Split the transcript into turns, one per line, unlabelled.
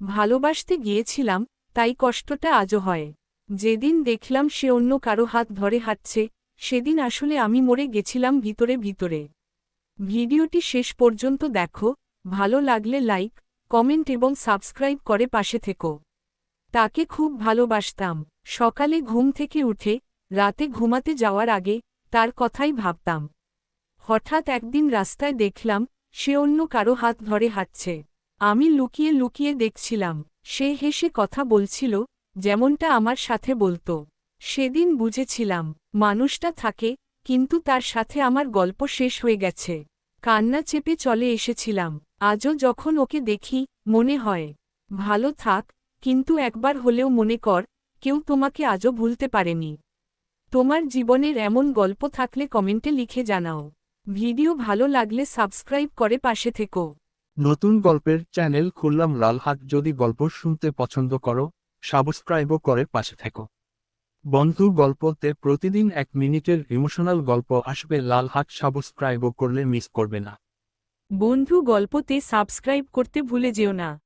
ভালোবাসতে গিয়েছিলাম, তাই কষ্টটা আজও হয়। যেদিন দেখলাম সে অন্য কারও হাত ধরে হাঁটছে, সেদিন আসলে আমি মরে গেছিলাম ভিতরে ভিতরে। ভিডিওটি শেষ পর্যন্ত দেখো, ভালো লাগলে লাইক, কমেন্ট এবং সাবস্ক্রাইব করে পাশে থেকো। তাকে খুব ভালোবাসতাম। সকালে ঘুম থেকে উঠে, রাতে ঘুমাতে যাওয়ার আগে, তার কথাই ভাবতাম। হঠাৎ একদিন রাস্তায় দেখলাম, সে অন্য কারও হাত ধরে হাঁটছে। আমি লুকিয়ে লুকিয়ে দেখছিলাম। সে হেসে কথা বলছিল, যেমনটা আমার সাথে বলতো। সেদিন বুঝেছিলাম, মানুষটা থাকে, কিন্তু তার সাথে আমার গল্প শেষ হয়ে গেছে। কান্না চেপে চলে এসেছিলাম। আজও যখন ওকে দেখি, মনে হয়, ভালো থাক, কিন্তু একবার হলেও মনে কর, কেউ তোমাকে আজও ভুলতে পারেনি। তোমার জীবনের এমন গল্প থাকলে কমেন্টে লিখে জানাও। ভিডিও ভালো লাগলে সাবস্ক্রাইব করে পাশে থেকো।
নতুন গল্পের চ্যানেল খুললাম লালহাট। যদি গল্প শুনতে পছন্দ করো সাবস্ক্রাইবও করে পাশে থেকো। বন্ধু, গল্পতে প্রতিদিন এক মিনিটের ইমোশনাল গল্প আসবে। লালহাট সাবস্ক্রাইবও করলে মিস করবে না।
বন্ধু, গল্পতে সাবস্ক্রাইব করতে ভুলে যেও না।